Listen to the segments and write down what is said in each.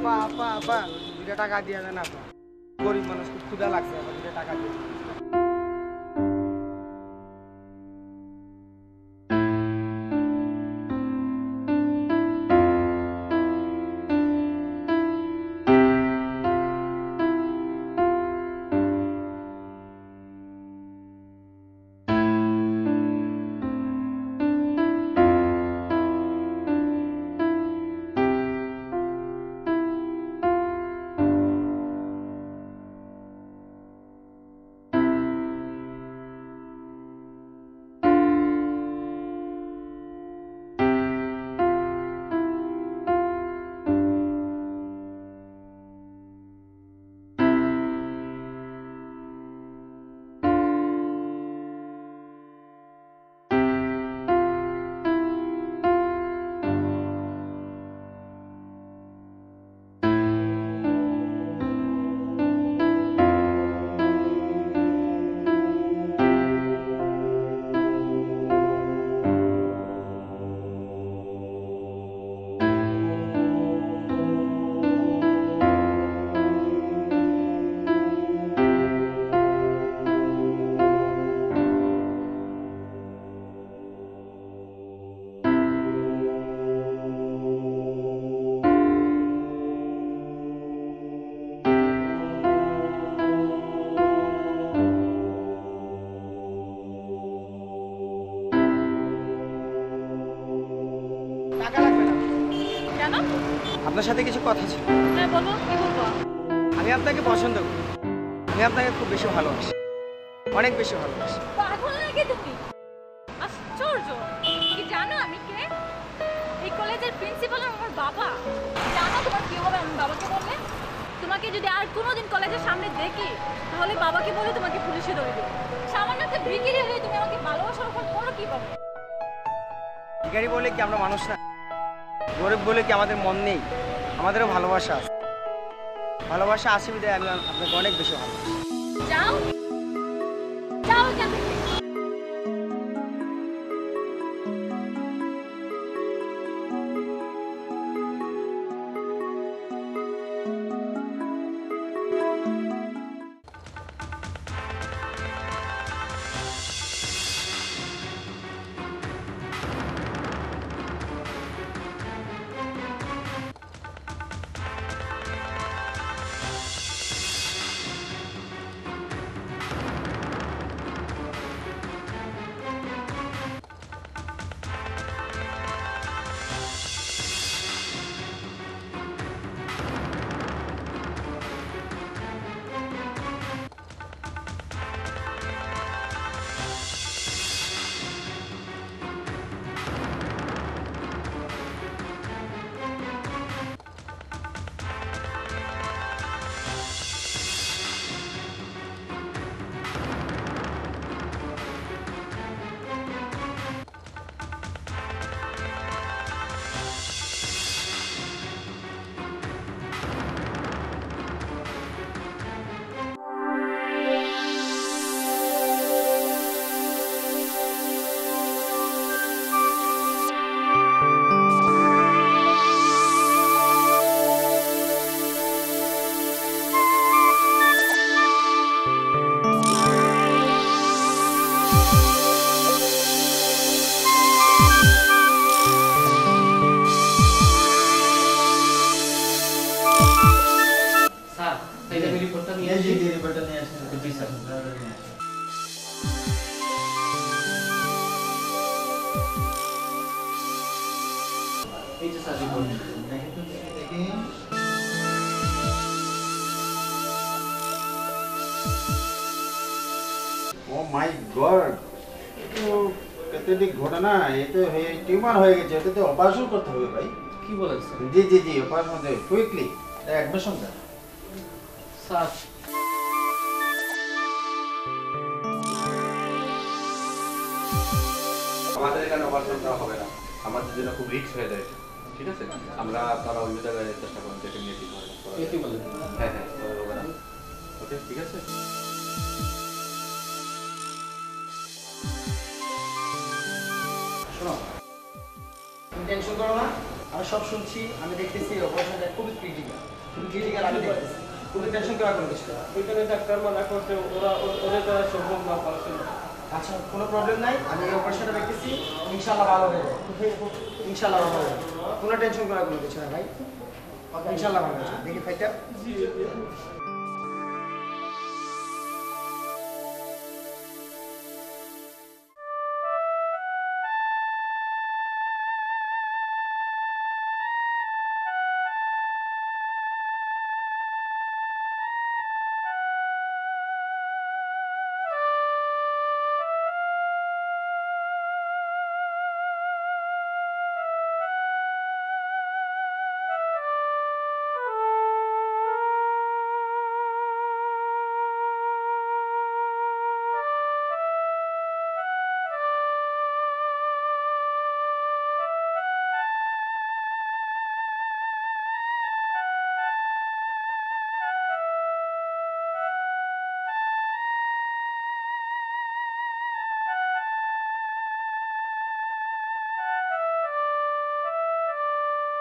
আপা আপা আপা দুটা টাকা দিয়ে দেন আপা। গরিব মানুষ ক্ষুধা লাগছে আপা দুটা টাকা দিয়ে। আপনার সাথে কিছু কথা ছিল। হ্যাঁ বলো কি বলব? আমি আপনাকে পছন্দ করি। আমি আপনাকে খুব বেশি ভালোবাসি। অনেক বেশি ভালোবাসি। পাগল নাকি তুমি আশ্চর্য! কি জানো আমি কে? এই কলেজের প্রিন্সিপাল আমার বাবা। জানো তোমার কি হবে বাবাকে বললে? তোমাকে যদি আর কোনোদিন কলেজের সামনে দেখি তাহলে বাবাকে বলে তোমাকে পুলিশে ধরে দেবো। সামান্য একটা হয়ে তুমি আমাকে ভালোবাসার করো কি পাবে বলে কি আমরা মানুষ না? গরিব বলে কি আমাদের মন নেই? আমাদেরও ভালোবাসা আছে। ভালোবাসা আছে আমি আপনাকে অনেক বেশি ভালোবাসি। দেখি ও মাই গড প্যাথেটিক ঘটনা এ তো টিউমার হয়ে গেছে এটা তো অপারেশন করতে হবে ভাই। কি বলেন স্যার জি জি জি অপারেশন করতে হবে। কুইকলি অ্যাডমিশন দেন। স্যার। আমাদের এখানে অপারেশন করা হবে না। আমাদের জন্য খুব রিস্ক হয়ে যায়। ঠিক আছে? আমরা তারা অন্য জায়গায় চেষ্টা যেটা নিয়ে ঠিক হ্যাঁ হ্যাঁ করা ওকে ঠিক আছে? শোনো তুমি টেনশন করো না। আমি সব শুনছি আমি দেখতেছি অপারেশনটা খুবই ক্রিটিক্যাল খুবই ক্রিটিক্যাল আমি দেখতেছি। খুবই টেনশন করার কোনো কিছু না। ওইখানে ডাক্তার মানা করছে ওরা ওদের দ্বারা সম্ভব না অপারেশন আচ্ছা কোনো প্রবলেম নাই। আমি এই অপারেশনটা দেখতেছি ইনশাল্লাহ ভালো হয়ে যাবে। ইনশাল্লাহ ভালো হয়ে যাবে। কোনো টেনশন করার কোনো কিছু না ভাই। ইনশাল্লাহ ভালো হয়েছে দেখি ফাইটা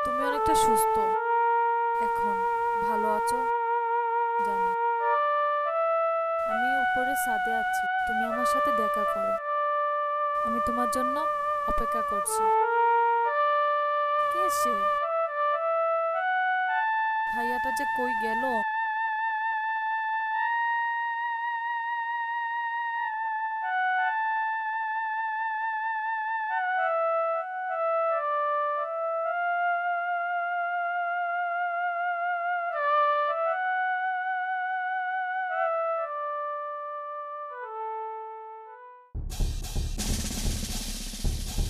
তুমি অনেকটা সুস্থ। এখন ভালো আছো? জানি। আমি উপরে সাদে আছি। তুমি আমার সাথে দেখা করো। আমি তোমার জন্য অপেক্ষা করছি। কে সে? ভাইয়াটা যে কই গেল?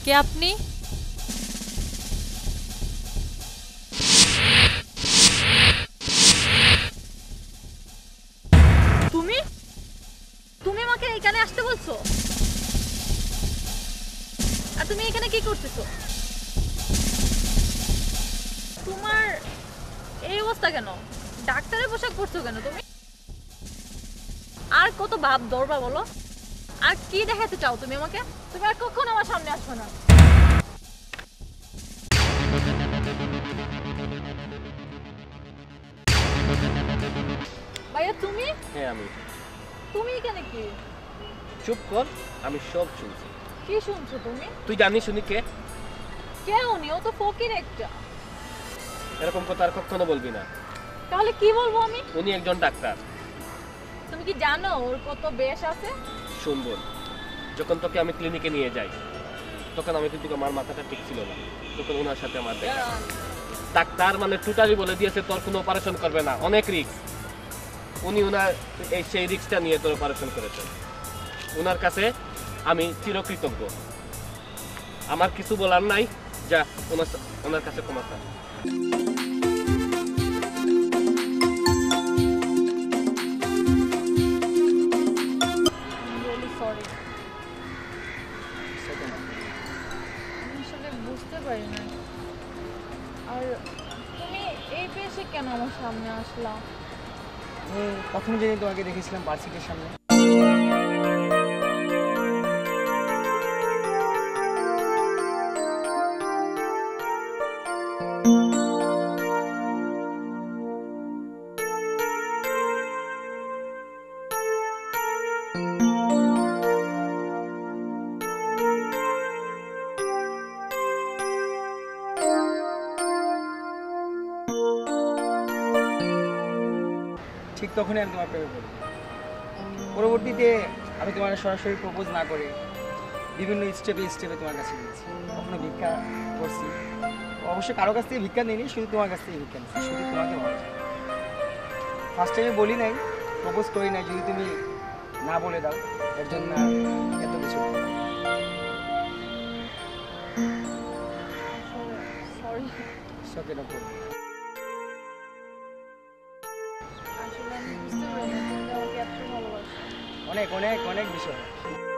কে আপনি? তুমি? তুমি আমাকে এখানে আসতে বলছো? আর তুমি এখানে কি করতেছো? তোমার এই অবস্থা কেন? ডাক্তারের পোশাক পরছো কেন তুমি? আর কত ভাব দৌড়বা বলো? আর কি দেখাতে চাও তুমি আমাকে? তুমি আর কখনো আমার সামনে আসবে না। ভাইয়া তুমি? হ্যাঁ আমি। তুমি এখানে কি? চুপ কর আমি সব শুনছি। কি শুনছো তুমি? তুই জানিস শুনি কে? কেউ নি ও তো ফকির একটা। এরকম কথা আর কখনো বলবি না। তাহলে কি বলব আমি? উনি একজন ডাক্তার। তুমি কি জানো ওর কত বেশ আছে? শুনব যখন তোকে আমি ক্লিনিকে নিয়ে যাই, তখন আমি কিন্তু আমার মাথাটা ঠিক ছিল না। তখন ওনার সাথে আমার ডাক্তার মানে টোটালি বলে দিয়েছে, তোর কোনো অপারেশন করবে না। অনেক রিক্স উনি ওনার এই সেই রিক্সটা নিয়ে তোর অপারেশন করেছেন। ওনার কাছে আমি চিরকৃতজ্ঞ। আমার কিছু বলার নাই। যা ওনার ওনার কাছে ক্ষমা প্রথম যেদিন তোমাকে দেখেছিলাম পার্সিটির সামনে ঠিক তখনই আমি তোমার প্রেমে পড়ি। পরবর্তীতে আমি তোমার সরাসরি প্রপোজ না করে বিভিন্ন স্টেপে স্টেপে তোমার কাছে গিয়েছি। কখনো ভিক্ষা করছি। অবশ্যই কারও কাছ থেকে ভিক্ষা নিইনি শুধু তোমার কাছ থেকে ভিক্ষা নিচ্ছি শুধু তোমাকে ফার্স্ট টাইমে বলি নাই প্রপোজ করি নাই যদি তুমি না বলে দাও এর জন্য এত কিছু সরি শখের অনেক অনেক অনেক বিষয়।